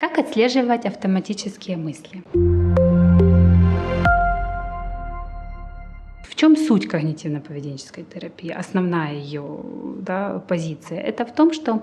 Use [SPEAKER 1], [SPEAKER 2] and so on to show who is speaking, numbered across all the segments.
[SPEAKER 1] Как отслеживать автоматические мысли? В чем суть когнитивно-поведенческой терапии? Основная ее да, позиция это в том, что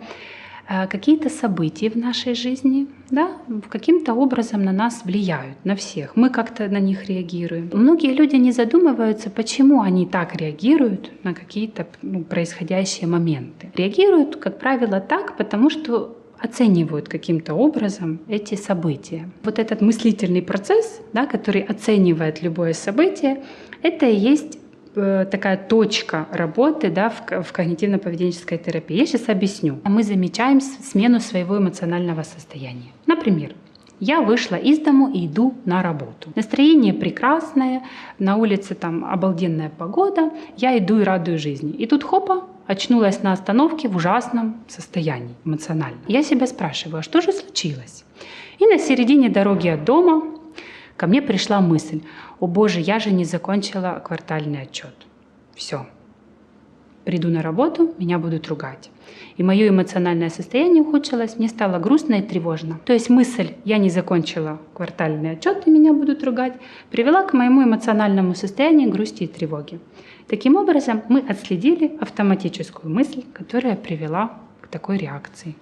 [SPEAKER 1] э, какие-то события в нашей жизни да, каким-то образом на нас влияют, на всех. Мы как-то на них реагируем. Многие люди не задумываются, почему они так реагируют на какие-то ну, происходящие моменты. Реагируют, как правило, так, потому что оценивают каким-то образом эти события. Вот этот мыслительный процесс, да, который оценивает любое событие, это и есть э, такая точка работы да, в, в когнитивно-поведенческой терапии. Я сейчас объясню. Мы замечаем смену своего эмоционального состояния. Например, я вышла из дому и иду на работу. Настроение прекрасное, на улице там обалденная погода, я иду и радую жизни. И тут хопа, очнулась на остановке в ужасном состоянии эмоционально. Я себя спрашиваю, а что же случилось? И на середине дороги от дома ко мне пришла мысль, о боже, я же не закончила квартальный отчет. Все, приду на работу, меня будут ругать. И мое эмоциональное состояние ухудшилось, мне стало грустно и тревожно. То есть мысль «я не закончила квартальный отчет и меня будут ругать» привела к моему эмоциональному состоянию грусти и тревоги. Таким образом, мы отследили автоматическую мысль, которая привела к такой реакции.